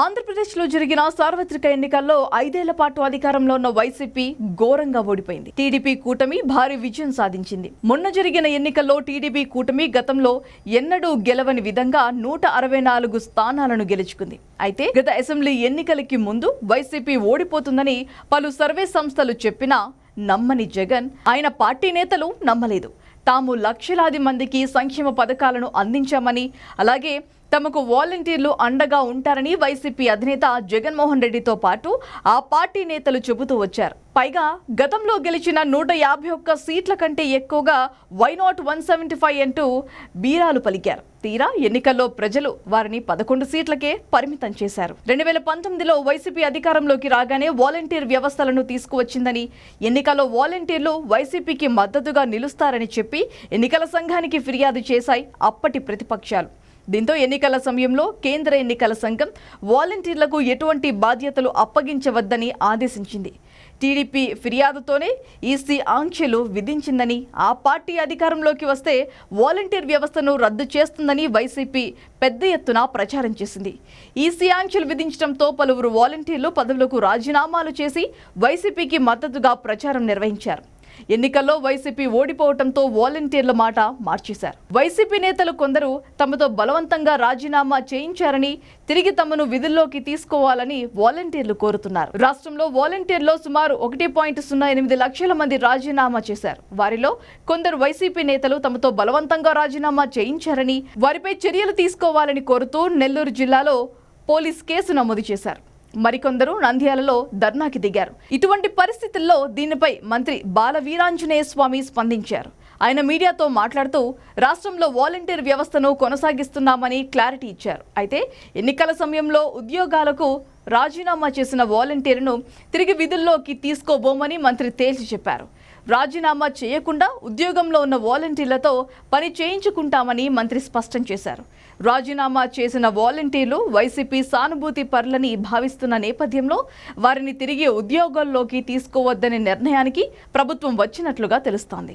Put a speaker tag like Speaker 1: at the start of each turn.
Speaker 1: ఆంధ్రప్రదేశ్లో జరిగిన సార్వత్రిక ఎన్నికల్లో ఐదేళ్ళ పాటు అధికారంలో ఉన్న వైసీపీ ఘోరంగా ఓడిపోయింది. టీడీపీ కూటమి భారీ విజయం సాధించింది. మొన్న జరిగిన ఎన్నికల్లో టీడీపీ కూటమి గతంలో ఎన్నడూ గెలవని విధంగా నూట అరవై నాలుగు స్థానాలను గెలుచుకుంది. అయితే గత అసెంబ్లీ ఎన్నికలకి ముందు వైసీపీ ఓడిపోతుందని పలు సర్వే సంస్థలు చెప్పినా నమ్మని జగన్ ఆయన పార్టీ నేతలు నమ్మలేదు. తాము లక్షలాది మందికి సంక్షేమ పథకాలను అందించామని అలాగే తమకు వాలంటీర్లు అండగా ఉంటారని వైసీపీ అధినేత జగన్మోహన్ రెడ్డితో పాటు ఆ పార్టీ నేతలు చెబుతూ వచ్చారు. పైగా గతంలో గెలిచిన నూట యాభై ఒక్క సీట్ల కంటే ఎక్కువగా why not one seventy five అంటూ బీరాలు పలికారు. తీరా ఎన్నికల్లో ప్రజలు వారిని పదకొండు సీట్లకే పరిమితం చేశారు. రెండు వేల పంతొమ్మిదిలో వైసీపీ అధికారంలోకి రాగానే వాలంటీర్ వ్యవస్థలను తీసుకువచ్చిందని ఎన్నికల్లో వాలంటీర్లు వైసీపీకి మద్దతుగా నిలుస్తారని చెప్పి ఎన్నికల సంఘానికి ఫిర్యాదు చేశాయి అప్పటి ప్రతిపక్షాలు. దీంతో ఎన్నికల సమయంలో కేంద్ర ఎన్నికల సంఘం వాలంటీర్లకు ఎటువంటి బాధ్యతలు అప్పగించవద్దని ఆదేశించింది. టీడీపీ ఫిర్యాదుతోనే ఈసీ ఆంక్షలు విధించిందని ఆ పార్టీ అధికారంలోకి వస్తే వాలంటీర్ వ్యవస్థను రద్దు చేస్తుందని వైసీపీ పెద్ద ఎత్తున ప్రచారం చేసింది. ఈసీ ఆంక్షలు విధించడంతో పలువురు వాలంటీర్లు పదవులకు రాజీనామాలు చేసి వైసీపీకి మద్దతుగా ప్రచారం నిర్వహించారు. ఎన్నికల్లో వైసీపీ ఓడిపోవడంతో వాలంటీర్ల మాట మార్చేశారు. వైసీపీ నేతలు కొందరు తమతో బలవంతంగా రాజీనామా చేయించారని తిరిగి తమను విధుల్లోకి తీసుకోవాలని వాలంటీర్లు కోరుతున్నారు. రాష్ట్రంలో వాలంటీర్లో సుమారు ఒకటి పాయింట్ సున్నా ఎనిమిది లక్షల మంది రాజీనామా చేశారు. వారిలో కొందరు వైసీపీ నేతలు తమతో బలవంతంగా రాజీనామా చేయించారని వారిపై చర్యలు తీసుకోవాలని కోరుతూ నెల్లూరు జిల్లాలో పోలీస్ కేసు నమోదు చేశారు. మరికొందరు నంద్యాలలో ధర్నాకి దిగారు. ఇటువంటి పరిస్థితుల్లో దీనిపై మంత్రి బాల వీరాంజనేయ స్వామి స్పందించారు. ఆయన మీడియాతో మాట్లాడుతూ రాష్ట్రంలో వాలంటీర్ వ్యవస్థను కొనసాగిస్తున్నామని క్లారిటీ ఇచ్చారు. అయితే ఎన్నికల సమయంలో ఉద్యోగాలకు రాజీనామా చేసిన వాలంటీర్ను తిరిగి విధుల్లోకి తీసుకోబోమని మంత్రి తేల్చి చెప్పారు. రాజీనామా చేయకుండా ఉద్యోగంలో ఉన్న వాలంటీర్లతో పని చేయించుకుంటామని మంత్రి స్పష్టం చేశారు. రాజీనామా చేసిన వాలంటీర్లు వైసీపీ సానుభూతి పరులని భావిస్తున్న నేపథ్యంలో వారిని తిరిగి ఉద్యోగాల్లోకి తీసుకోవద్దనే నిర్ణయానికి ప్రభుత్వం వచ్చినట్లుగా తెలుస్తోంది.